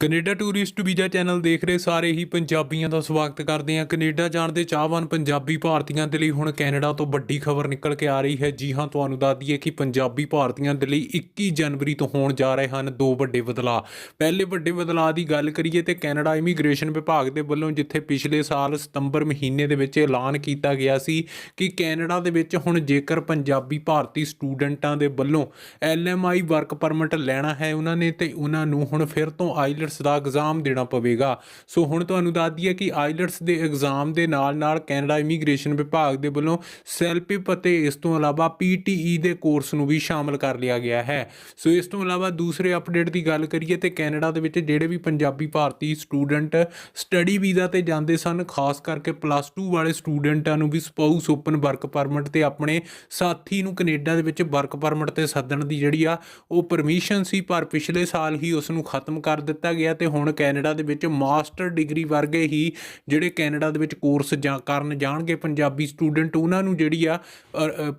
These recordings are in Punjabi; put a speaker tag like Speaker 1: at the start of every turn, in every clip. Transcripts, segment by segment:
Speaker 1: ਕੈਨੇਡਾ ਟੂਰਿਸਟ ਵੀਜ਼ਾ ਚੈਨਲ ਦੇਖ ਰਹੇ ਸਾਰੇ ਹੀ ਪੰਜਾਬੀਆਂ ਦਾ ਸਵਾਗਤ ਕਰਦੇ ਹਾਂ। ਕੈਨੇਡਾ ਜਾਣ ਦੇ ਚਾਹਵਾਨ ਪੰਜਾਬੀ ਭਾਰਤੀਆਂ ਦੇ ਲਈ ਹੁਣ ਕੈਨੇਡਾ ਤੋਂ ਵੱਡੀ ਖਬਰ ਨਿਕਲ ਕੇ ਆ ਰਹੀ ਹੈ। ਜੀ ਹਾਂ, ਤੁਹਾਨੂੰ ਦੱਸ ਦਈਏ ਕਿ ਪੰਜਾਬੀ ਭਾਰਤੀਆਂ ਦੇ ਲਈ 21 ਜਨਵਰੀ ਤੋਂ ਹੋਣ ਜਾ ਰਹੇ ਹਨ ਦੋ ਵੱਡੇ ਬਦਲਾਅ। ਪਹਿਲੇ ਵੱਡੇ ਬਦਲਾਅ ਦੀ ਗੱਲ ਕਰੀਏ ਤੇ ਕੈਨੇਡਾ ਇਮੀਗ੍ਰੇਸ਼ਨ ਵਿਭਾਗ ਦੇ ਵੱਲੋਂ ਜਿੱਥੇ ਪਿਛਲੇ ਸਾਲ ਸਤੰਬਰ ਮਹੀਨੇ ਦੇ ਵਿੱਚ ਐਲਾਨ ਕੀਤਾ ਗਿਆ ਸੀ ਕਿ ਕੈਨੇਡਾ ਦੇ ਵਿੱਚ ਹੁਣ ਜੇਕਰ ਪੰਜਾਬੀ ਭਾਰਤੀ ਸਟੂਡੈਂਟਾਂ ਦੇ ਵੱਲੋਂ ਐਲਐਮਆਈ ਵਰਕ ਪਰਮਿਟ ਲੈਣਾ ਹੈ ਉਹਨਾਂ ਨੇ ਤੇ ਉਹਨਾਂ ਨੂੰ ਹੁਣ ਫਿਰ ਤੋਂ ਆਈਲਟਸ ਦਾ ਐਗਜ਼ਾਮ ਦੇਣਾ ਪਵੇਗਾ। ਸੋ ਹੁਣ ਤੁਹਾਨੂੰ ਦੱਸ ਦਈਏ ਕਿ ਆਈਲਟਸ ਦੇ ਐਗਜ਼ਾਮ ਦੇ ਨਾਲ-ਨਾਲ ਕੈਨੇਡਾ ਇਮੀਗ੍ਰੇਸ਼ਨ ਵਿਭਾਗ ਦੇ ਵੱਲੋਂ ਸੈਲਪਿਪ ਅਤੇ ਇਸ ਤੋਂ ਇਲਾਵਾ ਪੀਟੀਈ ਦੇ ਕੋਰਸ ਨੂੰ ਵੀ ਸ਼ਾਮਲ ਕਰ ਲਿਆ ਗਿਆ ਹੈ। ਸੋ ਇਸ ਤੋਂ ਇਲਾਵਾ ਦੂਸਰੇ ਅਪਡੇਟ ਦੀ ਗੱਲ ਕਰੀਏ ਤੇ ਕੈਨੇਡਾ ਦੇ ਵਿੱਚ ਜਿਹੜੇ ਵੀ ਪੰਜਾਬੀ ਭਾਰਤੀ ਸਟੂਡੈਂਟ ਸਟੱਡੀ ਵੀਜ਼ਾ ਤੇ ਜਾਂਦੇ ਸਨ, ਖਾਸ ਕਰਕੇ ਪਲੱਸ 2 ਵਾਲੇ ਸਟੂਡੈਂਟਾਂ ਨੂੰ ਵੀ ਸਪਾਊਸ ਓਪਨ ਵਰਕ ਪਰਮਿਟ ਤੇ ਆਪਣੇ ਸਾਥੀ ਨੂੰ ਕੈਨੇਡਾ ਦੇ ਵਿੱਚ ਵਰਕ ਪਰਮਿਟ ਤੇ ਸੱਦਣ ਦੀ ਜਿਹੜੀ ਆ ਉਹ ਪਰਮਿਸ਼ਨ ਸੀ, ਪਰ ਪਿਛਲੇ ਸਾਲ ਹੀ ਉਸ ਨੂੰ ਖਤਮ ਕਰ ਦਿੱਤਾ ਗਿਆ ਤੇ ਹੁਣ ਕੈਨੇਡਾ ਦੇ ਵਿੱਚ ਮਾਸਟਰ ਡਿਗਰੀ ਵਰਗੇ ਹੀ ਜਿਹੜੇ ਕੈਨੇਡਾ ਦੇ ਵਿੱਚ ਕੋਰਸ ਜਾਂ ਕਰਨ ਜਾਣਗੇ, ਪੰਜਾਬੀ ਸਟੂਡੈਂਟ ਉਹਨਾਂ ਨੂੰ ਜਿਹੜੀ ਆ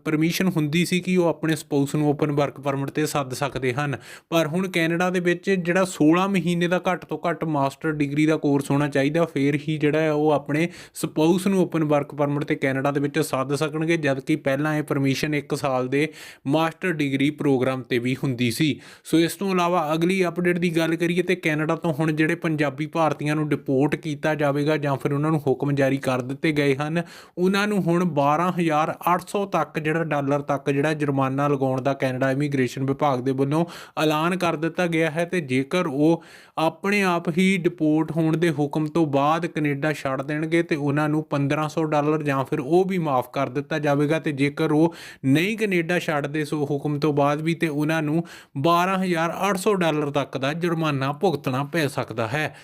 Speaker 1: ਪਰਮਿਸ਼ਨ ਹੁੰਦੀ ਸੀ ਕਿ ਉਹ ਆਪਣੇ ਸਪਾਊਸ ਨੂੰ ਓਪਨ ਵਰਕ ਪਰਮਿਟ ਤੇ ਸੱਦ ਸਕਦੇ ਹਨ। ਪਰ ਹੁਣ ਕੈਨੇਡਾ ਦੇ ਵਿੱਚ ਜਿਹੜਾ 16 ਮਹੀਨੇ ਦਾ ਘੱਟ ਤੋਂ ਘੱਟ ਮਾਸਟਰ ਡਿਗਰੀ ਦਾ ਕੋਰਸ ਹੋਣਾ ਚਾਹੀਦਾ, ਫਿਰ ਹੀ ਜਿਹੜਾ ਹੈ ਉਹ ਆਪਣੇ ਸਪਾਊਸ ਨੂੰ ਓਪਨ ਵਰਕ ਪਰਮਿਟ ਤੇ ਕੈਨੇਡਾ ਦੇ ਵਿੱਚ ਸੱਦ ਸਕਣਗੇ, ਜਦਕਿ ਪਹਿਲਾਂ ਇਹ ਪਰਮਿਸ਼ਨ 1 ਸਾਲ ਦੇ ਮਾਸਟਰ ਡਿਗਰੀ ਪ੍ਰੋਗਰਾਮ ਤੇ ਵੀ ਹੁੰਦੀ ਸੀ। ਸੋ ਇਸ ਤੋਂ ਇਲਾਵਾ ਅਗਲੀ ਅਪਡੇਟ ਦੀ ਗੱਲ ਕਰੀਏ ਤੇ ਕੈਨੇਡਾ ਤੋਂ ਹੁਣ ਜਿਹੜੇ ਪੰਜਾਬੀ ਭਾਰਤੀਆਂ ਨੂੰ ਡਿਪੋਰਟ ਕੀਤਾ ਜਾਵੇਗਾ ਜਾਂ ਫਿਰ ਉਹਨਾਂ ਨੂੰ ਹੁਕਮ ਜਾਰੀ ਕਰ ਦਿੱਤੇ ਗਏ ਹਨ, ਉਹਨਾਂ ਨੂੰ ਹੁਣ 12800 ਤੱਕ ਜਿਹੜਾ ਡਾਲਰ ਤੱਕ ਜਿਹੜਾ ਜੁਰਮਾਨਾ ਲਗਾਉਣ ਦਾ ਕੈਨੇਡਾ ਇਮੀਗ੍ਰੇਸ਼ਨ ਵਿਭਾਗ ਦੇ ਵੱਲੋਂ ਐਲਾਨ ਕਰ ਦਿੱਤਾ ਗਿਆ ਹੈ ਤੇ ਜੇਕਰ ਉਹ ਆਪਣੇ ਆਪ ਹੀ ਡਿਪੋਰਟ ਹੋਣ ਦੇ ਹੁਕਮ ਤੋਂ ਬਾਅਦ ਕੈਨੇਡਾ ਛੱਡ ਦੇਣਗੇ ਤੇ ਉਹਨਾਂ ਨੂੰ 1500 ਡਾਲਰ ਜਾਂ ਫਿਰ ਉਹ ਵੀ ਮਾਫ ਕਰ ਦਿੱਤਾ ਜਾਵੇਗਾ ਤੇ ਜੇਕਰ ਉਹ ਨਹੀਂ ਕੈਨੇਡਾ ਛੱਡਦੇ ਸੋ ਹੁਕਮ ਤੋਂ ਬਾਅਦ ਵੀ ਤੇ ਉਹਨਾਂ ਨੂੰ 12800 ਡਾਲਰ ਤੱਕ ਦਾ ਜੁਰਮਾਨਾ ਭੁਗਤਣਾ ਭੇਜ ਸਕਦਾ ਹੈ।